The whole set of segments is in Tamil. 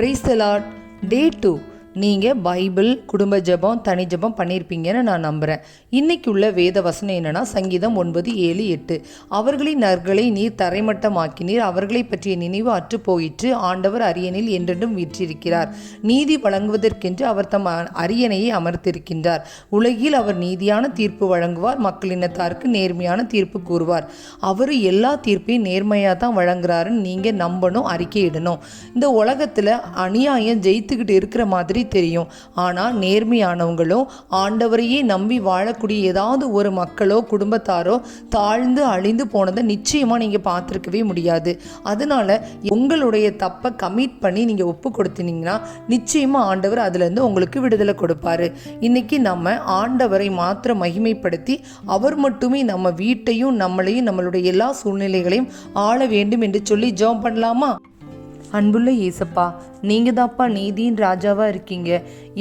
Praise the Lord. Day 2 நீங்கள் பைபிள் குடும்ப ஜெபம் தனி ஜபம் பண்ணியிருப்பீங்கன்னு நான் நம்புகிறேன் இன்னைக்கு உள்ள வேத வசனம் என்னென்னா சங்கீதம் ஒன்பது ஏழு எட்டு. அவர்களின் நற்களை நீர் தரைமட்டமாக்கினீர் அவர்களை பற்றிய நினைவு அற்று போயிற்று ஆண்டவர் அரியணில் என்றென்றும் வீற்றிருக்கிறார். நீதி வழங்குவதற்கென்று அவர் தம் அரியணையை அமர்த்திருக்கின்றார். உலகில் அவர் நீதியான தீர்ப்பு வழங்குவார் மக்களினத்தாருக்கு நேர்மையான தீர்ப்பு கூறுவார். அவர் எல்லா தீர்ப்பையும் நேர்மையாக தான் வழங்குறாருன்னு நீங்கள் நம்பணும் அறிக்கையிடணும். இந்த உலகத்தில் அநியாயம் ஜெயித்துக்கிட்டு இருக்கிற மாதிரி தெரியும்? ஆனால் நேர்மையானவங்களும் ஆண்டவரையே நம்பி வாழக்கூடிய ஏதாவது ஒரு மக்களோ குடும்பத்தாரோ தாழ்ந்து அழிந்து போனதை நிச்சயமாக நீங்கள் பார்த்துருக்கவே முடியாது. அதனால உங்களுடைய தப்பை கமிட் பண்ணி நீங்கள் ஒப்பு கொடுத்தீங்கன்னா நிச்சயமாக ஆண்டவர் அதுலேருந்து உங்களுக்கு விடுதலை கொடுப்பாரு. இன்னைக்கு நம்ம ஆண்டவரை மாத்திர மகிமைப்படுத்தி அவர் மட்டுமே நம்ம வீட்டையும் நம்மளையும் நம்மளுடைய எல்லா சூழ்நிலைகளையும் ஆள வேண்டும் என்று சொல்லி ஜெபம் பண்ணலாமா? அன்புள்ள ஏசப்பா நீங்கள் தான்ப்பா நீதியின் ராஜாவாக இருக்கீங்க.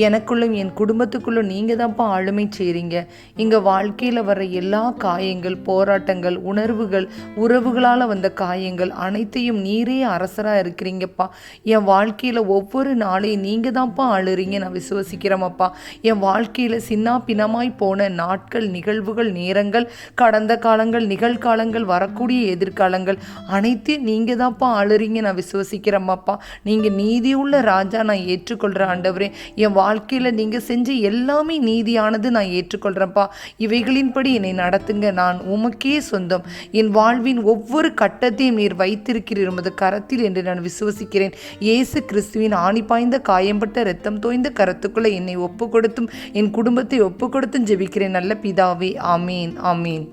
எனக்குள்ளும் என் குடும்பத்துக்குள்ளும் நீங்கள் தான்ப்பா ஆளுமை செய்கிறீங்க எங்கள் வாழ்க்கையில் வர்ற எல்லா காயங்கள் போராட்டங்கள் உணர்வுகள் உறவுகளால் வந்த காயங்கள் அனைத்தையும் நீரே அரசராக இருக்கிறீங்கப்பா. என் வாழ்க்கையில் ஒவ்வொரு நாளையும் நீங்கள் தான்ப்பா ஆளுறீங்க நான் விசுவசிக்கிறேம்ப்பா என் வாழ்க்கையில் சின்னா பின்னமாய் போன நாட்கள் நிகழ்வுகள் நேரங்கள் கடந்த காலங்கள் நிகழ்காலங்கள் வரக்கூடிய எதிர்காலங்கள் அனைத்தையும் நீங்கள் தான்ப்பா ஆளுறீங்க நான் விசுவசிக்கிறேம்மாப்பா நீங்கள் நீதி நீதியுள்ள ராஜா நான் ஏற்றுக்கொள்கிறேன் ஆண்டவரே. என் வாழ்க்கையில் நீங்கள் செஞ்ச எல்லாமே நீதியானது நான் ஏற்றுக்கொள்கிறேன்ப்பா இவைகளின்படி என்னை நடத்துங்க நான் உமக்கே சொந்தம். என் வாழ்வின் ஒவ்வொரு கட்டத்தையும் நீர் வைத்திருக்கிறீர். உமது கரத்தில் என்று நான் விசுவசிக்கிறேன். இயேசு கிறிஸ்துவின் ஆணி பாய்ந்த காயம்பட்ட ரத்தம் தோய்ந்த கரத்துக்குள்ளே என்னை ஒப்பு கொடுத்தும் என் குடும்பத்தை ஒப்பு கொடுத்தும் ஜெபிக்கிறேன். நல்ல பிதாவே ஆமீன் ஆமீன்.